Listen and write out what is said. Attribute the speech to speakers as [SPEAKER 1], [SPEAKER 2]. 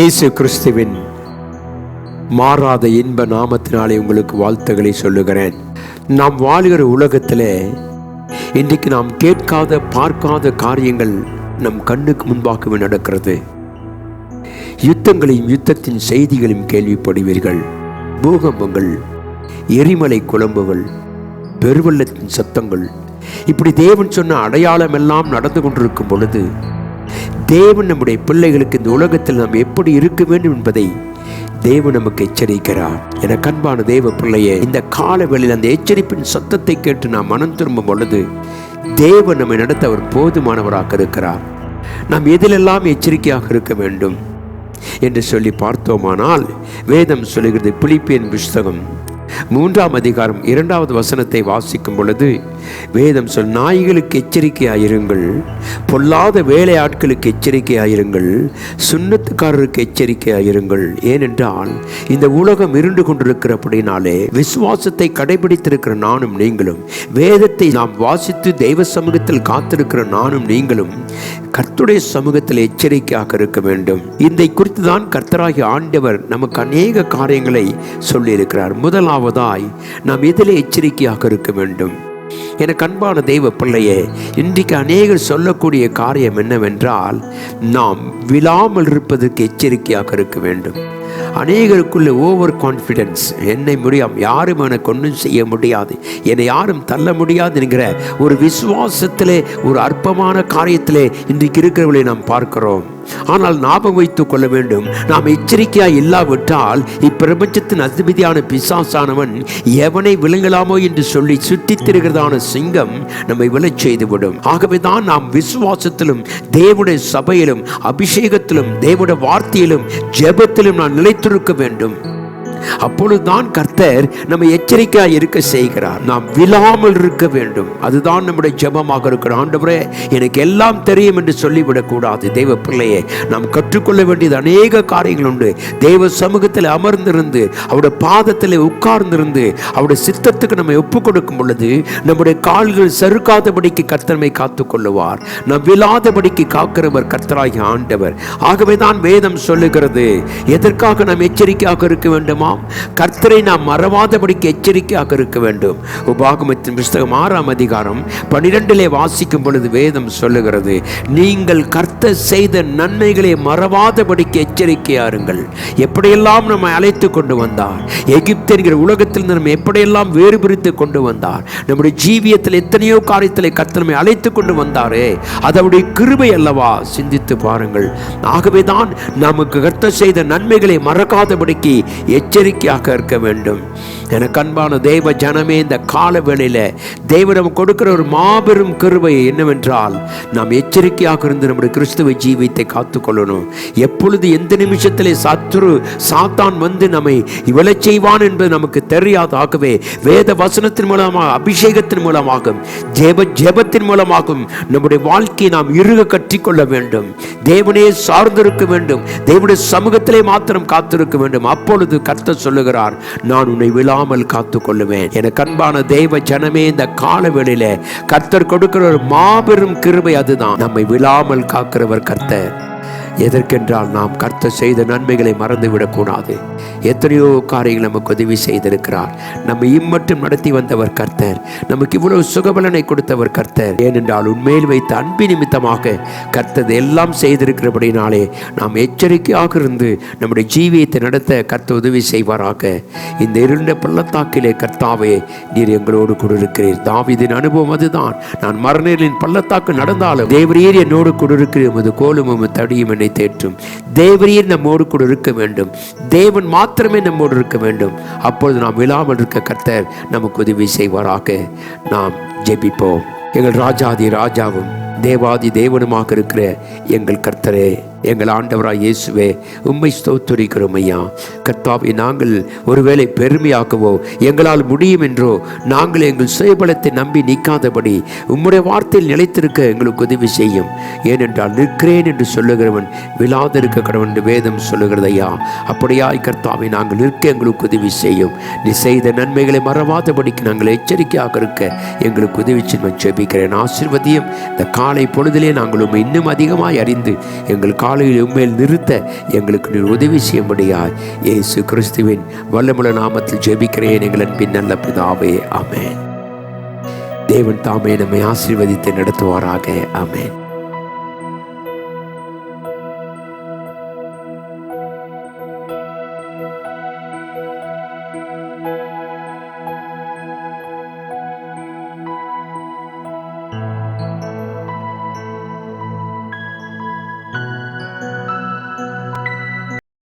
[SPEAKER 1] இயேசு கிறிஸ்துவின் மாறாத இன்ப நாமத்தினாலே உங்களுக்கு வாழ்த்துக்களை சொல்லுகிறேன். நாம் வாழ்கிற உலகத்தில் இன்றைக்கு நாம் கேட்காத பார்க்காத காரியங்கள் நம் கண்ணுக்கு முன்பாகவே நடக்கிறது. யுத்தங்களையும் யுத்தத்தின் செய்திகளையும் கேள்விப்படுவீர்கள். பூகம்பங்கள் எரிமலை குழம்புகள் பெருவெள்ளத்தின் சத்தங்கள். இப்படி தேவன் சொன்ன அடையாளம் எல்லாம் நடந்து கொண்டிருக்கும் பொழுது தேவன் நம்முடைய பிள்ளைகளுக்கு இந்த உலகத்தில் நாம் எப்படி இருக்க வேண்டும் என்பதை தேவன் நமக்கு எச்சரிக்கிறார். என கண்பான தேவ பிள்ளையே இந்த காலவெளியில் அந்த எச்சரிப்பின் சத்தத்தை கேட்டு நாம் மனம் திரும்பும் பொழுது தேவன் நம்மை நடத்த அவர் போதுமானவராக இருக்கிறார். நாம் எதிலெல்லாம் எச்சரிக்கையாக இருக்க வேண்டும் என்று சொல்லி பார்த்தோமானால் வேதம் சொல்லுகிறது பிலிப்பியன் புஸ்தகம் மூன்றாம் அதிகாரம் இரண்டாவது வசனத்தை வாசிக்கும் பொழுது வேதம் சொல் நாய்களுக்கு எச்சரிக்கையாயிருங்கள் பொல்லாத வேலையாட்களுக்கு எச்சரிக்கையாயிருங்கள் சுண்ணத்துக்காரருக்கு எச்சரிக்கையாயிருங்கள். ஏனென்றால் இந்த உலகம் இருண்டு கொண்டிருக்கிற அப்படினாலே விசுவாசத்தை கடைபிடித்திருக்கிற நானும் நீங்களும் வேதத்தை நாம் வாசித்து தெய்வ சமூகத்தில் காத்திருக்கிற நானும் நீங்களும் கர்த்துடைய சமூகத்தில் எச்சரிக்கையாக இருக்க வேண்டும். இதை குறித்து தான் கர்த்தராகிய ஆண்டவர் நமக்கு அநேக காரியங்களை சொல்லியிருக்கிறார். முதலாவதாய் நாம் எதிலே எச்சரிக்கையாக இருக்க வேண்டும். எனக்கு அன்பான தெய்வ பிள்ளையே இன்றைக்கு அநேகர் சொல்லக்கூடிய காரியம் என்னவென்றால் நாம் விழாமல் இருப்பதற்கு எச்சரிக்கையாக இருக்க வேண்டும். அநேகருக்குள்ள ஓவர் கான்ஃபிடென்ஸ். என்னை முடியும் யாரும் எனக்கு ஒன்றும் செய்ய முடியாது. என்னை யாரும் தள்ள முடியாது என்கிற ஒரு விசுவாசத்திலே ஒரு அற்பமான காரியத்திலே இன்றைக்கு இருக்கிறவர்களை நாம் பார்க்கிறோம். ஆனால் ஞாபகம் வைத்துக் கொள்ள வேண்டும் நாம் எச்சரிக்கையாக இல்லாவிட்டால் இப்பிரபஞ்சத்தின் அதிபதியான பிசாசானவன் எவனை விளங்கலாமோ என்று சொல்லி சுற்றித் திரிகிறதான சிங்கம் நம்மை விழச் செய்துவிடும். ஆகவே தான் நாம் விசுவாசத்திலும் தேவனுடைய சபையிலும் அபிஷேகத்திலும் தேவனுடைய வார்த்தையிலும் ஜெபத்திலும் நான் நிலைத்திருக்க வேண்டும். அப்பொழுதுதான் கர்த்தர் நம்ம எச்சரிக்கையா இருக்க செய்கிறார். நாம் விழாமல் இருக்க வேண்டும். அதுதான் நம்முடைய ஜெபமாக இருக்கிற ஆண்டவரே எனக்கு எல்லாம் தெரியும் என்று சொல்லிவிடக் கூடாது தெய்வ பிள்ளையே நாம் கற்றுக்கொள்ள வேண்டியது அநேக காரியங்கள் உண்டு. தெய்வ சமூகத்தில் அமர்ந்திருந்து அவருடைய பாதத்தில் உட்கார்ந்திருந்து அவருடைய சித்தத்துக்கு நம்ம ஒப்பு கொடுக்கும் பொழுது நம்முடைய கால்கள் சறுக்காதபடிக்கு கர்த்தனை காத்துக் கொள்ளுவார். நாம் விழாதபடிக்கு காக்கிறவர் கர்த்தராகிய ஆண்டவர். ஆகவே தான் வேதம் சொல்லுகிறது எதற்காக நாம் எச்சரிக்கையாக இருக்க வேண்டுமா? நாம் கர்த்தரை நாம் மறவாதபடிக்கு எச்சரிக்கையாக இருக்க வேண்டும். உபாகமத்தின் புஸ்தகம் ஆறாம் அதிகாரம் பனிரெண்டிலே வாசிக்கும் பொழுது வேதம் சொல்லுகிறது நீங்கள் கர்த்தர் செய்த நன்மைகளை மறவாதபடிக்கு எச்சரிக்கை அறிக்கையாருங்கள் எப்படியெல்லாம் நம்மை அழைத்து கொண்டு வந்தார்? எகிப்து என்கிற உலகத்தில் நம்ம எப்படியெல்லாம் வேறுபிரித்து கொண்டு வந்தார்? நம்முடைய ஜீவியத்தில் எத்தனையோ காரியத்தில் கத்தனமே அழைத்து கொண்டு வந்தாரே. அதனுடைய கிருபை அல்லவா? சிந்தித்து பாருங்கள். ஆகவே தான் நமக்கு கர்த்த செய்த நன்மைகளை மறக்காதபடிக்கு எச்சரிக்கையாக இருக்க வேண்டும். எனக்கு அன்பான தெய்வ ஜனமே இந்த கால வேளையில தேவனம் கொடுக்கிற ஒரு மாபெரும் கருவை என்னவென்றால் நாம் எச்சரிக்கையாக இருந்து நம்முடைய கிறிஸ்துவ ஜீவியத்தை காத்துக்கொள்ளணும். எப்பொழுது எந்த நிமிஷத்தில் சத்துரு சாத்தான் வந்து நம்மை விழச் செய்வான் என்பது நமக்கு தெரியாது ஆகவே வேத வசனத்தின் மூலமாக அபிஷேகத்தின் மூலமாகும் ஜெப ஜெபத்தின் மூலமாகவும் நம்முடைய வாழ்க்கையை நாம் இறுக கற்றிக்கொள்ள வேண்டும். தேவனே சார்ந்திருக்க வேண்டும். தேவனுடைய சமூகத்திலே மாத்திரம் காத்திருக்க வேண்டும். அப்பொழுது கர்த்தர் சொல்லுகிறார் நான் உன்னை விழா விடாமல் காத்து கொள்ளுவேன் என கண்பான தெய்வ ஜனமே இந்த காலவெளியில கர்த்தர் கொடுக்கிற ஒரு மாபெரும் கிருபை அதுதான். நம்மை விழாமல் காக்கிறவர் கர்த்தர். எதற்கென்றால் நாம் கர்த்தர் செய்த நன்மைகளை மறந்துவிடக்கூடாது. எத்தனையோ காரியங்கள் நமக்கு உதவி செய்திருக்கிறார். நம்ம இம்மட்டும் நடத்தி வந்தவர் கர்த்தர். நமக்கு இவ்வளவு சுகபலனை கொடுத்தவர் கர்த்தர். ஏனென்றால் உண்மையில் வைத்த அன்பு நிமித்தமாக கர்த்தது எல்லாம் செய்திருக்கிறபடினாலே நாம் எச்சரிக்கையாக இருந்து நம்முடைய ஜீவியத்தை நடத்த கர்த்த உதவி செய்வாராக. இந்த இருண்ட பள்ளத்தாக்கிலே கர்த்தாவே நீர் எங்களோடு கூட இருக்கிறீர். தாவிதின் அனுபவம் அதுதான். நான் மரணரின் பள்ளத்தாக்கு நடந்தாலும் தேவரீர் என்னோடு கூட இருக்கிற உமது கோலும் உமது தடியும் என்னை தேற்றும். தேவரீர் நம்மோடு கூட இருக்க வேண்டும். தேவன் மாத்திரமே நம்மோடு இருக்க வேண்டும். அப்பொழுது நாம் விழாமல் இருக்க கர்த்தர் நமக்கு உதவி செய்வாராக. நாம் ஜெபிப்போம். எங்கள் ராஜாதி ராஜாவும் தேவாதி தேவனுமாக இருக்கிற எங்கள் கர்த்தரே. எங்கள் ஆண்டவராய் இயேசுவே உண்மை ஸ்தோத்துரிக்கிறோம் ஐயா. கர்த்தாவை நாங்கள் ஒருவேளை பெருமையாக்கவோ எங்களால் முடியும் என்றோ நாங்கள் எங்கள் சுயபலத்தை நம்பி நிற்காதபடி உம்முடைய வார்த்தையில் நிலைத்திருக்க எங்களுக்கு உதவி செய்யும். ஏனென்றால் நிற்கிறேன் என்று சொல்லுகிறவன் விழாதிருக்க கடவன் என்று வேதம் சொல்லுகிறது ஐயா. அப்படியாய் கர்த்தாவை நாங்கள் நிற்க எங்களுக்கு உதவி செய்யும். நீ செய்த நன்மைகளை மறவாதபடிக்கு நாங்கள் எச்சரிக்கையாக இருக்க எங்களுக்கு உதவி செய்யும் ஜெபிக்கிறேன். ஆசிர்வதியும் இந்த காலை பொழுதிலே நாங்கள் உண்மை இன்னும் அதிகமாய் அறிந்து எங்கள் காலையில் உண்மையில் நிறுத்த எங்களுக்கு நீர் உதவி செய்யும்படியாய் இயேசு கிறிஸ்துவின் வல்லமுள்ள நாமத்தில் ஜெபிக்கிறேன் எங்களின் பின் நல்ல பிதாவே. அமேன் தேவன் தாமே நம்மை ஆசீர்வதித்து நடத்துவாராக. அமேன்